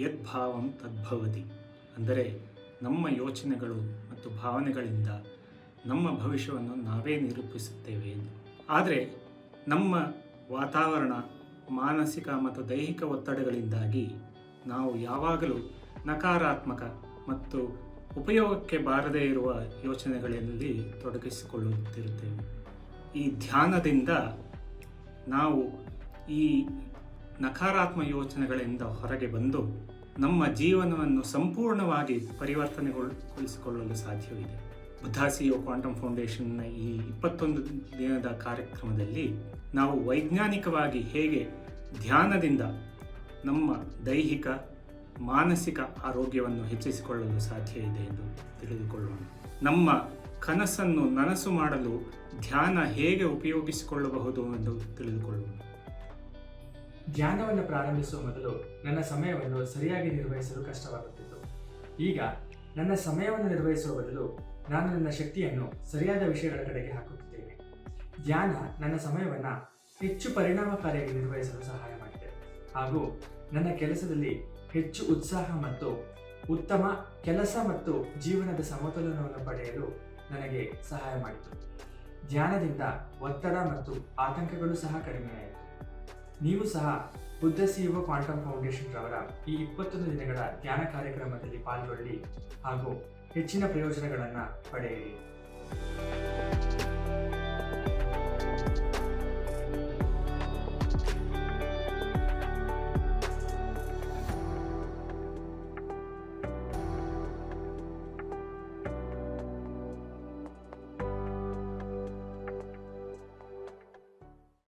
ಯದ್ಭಾವಂ ತದ್ಭವತಿ. ಅಂದರೆ ನಮ್ಮ ಯೋಚನೆಗಳು ಮತ್ತು ಭಾವನೆಗಳಿಂದ ನಮ್ಮ ಭವಿಷ್ಯವನ್ನು ನಾವೇ ನಿರೂಪಿಸುತ್ತೇವೆ ಎಂದು. ಆದರೆ ನಮ್ಮ ವಾತಾವರಣ, ಮಾನಸಿಕ ಮತ್ತು ದೈಹಿಕ ಒತ್ತಡಗಳಿಂದಾಗಿ ನಾವು ಯಾವಾಗಲೂ ನಕಾರಾತ್ಮಕ ಮತ್ತು ಉಪಯೋಗಕ್ಕೆ ಬಾರದೇ ಇರುವ ಯೋಚನೆಗಳಲ್ಲಿ ತೊಡಗಿಸಿಕೊಳ್ಳುತ್ತಿರುತ್ತೇವೆ. ಈ ಧ್ಯಾನದಿಂದ ನಾವು ಈ ನಕಾರಾತ್ಮಕ ಯೋಚನೆಗಳಿಂದ ಹೊರಗೆ ಬಂದು ನಮ್ಮ ಜೀವನವನ್ನು ಸಂಪೂರ್ಣವಾಗಿ ಪರಿವರ್ತನೆಗೊಳಿಸಿಕೊಳ್ಳಲು ಸಾಧ್ಯವಿದೆ. ಬುದ್ಧಾಸಿಯೋ ಕ್ವಾಂಟಮ್ ಫೌಂಡೇಶನ್ನ ಈ ಇಪ್ಪತ್ತೊಂದು ದಿನದ ಕಾರ್ಯಕ್ರಮದಲ್ಲಿ ನಾವು ವೈಜ್ಞಾನಿಕವಾಗಿ ಹೇಗೆ ಧ್ಯಾನದಿಂದ ನಮ್ಮ ದೈಹಿಕ, ಮಾನಸಿಕ ಆರೋಗ್ಯವನ್ನು ಹೆಚ್ಚಿಸಿಕೊಳ್ಳಲು ಸಾಧ್ಯ ಇದೆ ಎಂದು ತಿಳಿದುಕೊಳ್ಳೋಣ. ನಮ್ಮ ಕನಸನ್ನು ನನಸು ಮಾಡಲು ಧ್ಯಾನ ಹೇಗೆ ಉಪಯೋಗಿಸಿಕೊಳ್ಳಬಹುದು ಎಂದು ತಿಳಿದುಕೊಳ್ಳೋಣ. ಧ್ಯಾನವನ್ನು ಪ್ರಾರಂಭಿಸುವ ಮೊದಲು ನನ್ನ ಸಮಯವನ್ನು ಸರಿಯಾಗಿ ನಿರ್ವಹಿಸಲು ಕಷ್ಟವಾಗುತ್ತಿತ್ತು. ಈಗ ನನ್ನ ಸಮಯವನ್ನು ನಿರ್ವಹಿಸುವ ಬದಲು ನಾನು ನನ್ನ ಶಕ್ತಿಯನ್ನು ಸರಿಯಾದ ವಿಷಯಗಳ ಕಡೆಗೆ ಹಾಕುತ್ತಿದ್ದೇನೆ. ಧ್ಯಾನ ನನ್ನ ಸಮಯವನ್ನು ಹೆಚ್ಚು ಪರಿಣಾಮಕಾರಿಯಾಗಿ ನಿರ್ವಹಿಸಲು ಸಹಾಯ ಮಾಡಿದೆ. ಹಾಗೂ ನನ್ನ ಕೆಲಸದಲ್ಲಿ ಹೆಚ್ಚು ಉತ್ಸಾಹ ಮತ್ತು ಉತ್ತಮ ಕೆಲಸ ಮತ್ತು ಜೀವನದ ಸಮತೋಲನವನ್ನು ಪಡೆಯಲು ನನಗೆ ಸಹಾಯ ಮಾಡಿತು. ಧ್ಯಾನದಿಂದ ಒತ್ತಡ ಮತ್ತು ಆತಂಕಗಳು ಸಹ ಕಡಿಮೆಯಾಯಿತು. ನೀವು ಸಹ ಬುದ್ಧ ಸಿಒ ಕ್ವಾಂಟಮ್ ಫೌಂಡೇಶನ್ ರವರ ಈ ಇಪ್ಪತ್ತೊಂದು ದಿನಗಳ ಧ್ಯಾನ ಕಾರ್ಯಕ್ರಮದಲ್ಲಿ ಪಾಲ್ಗೊಳ್ಳಿ ಹಾಗೂ ಹೆಚ್ಚಿನ ಪ್ರಯೋಜನಗಳನ್ನು ಪಡೆಯಿರಿ.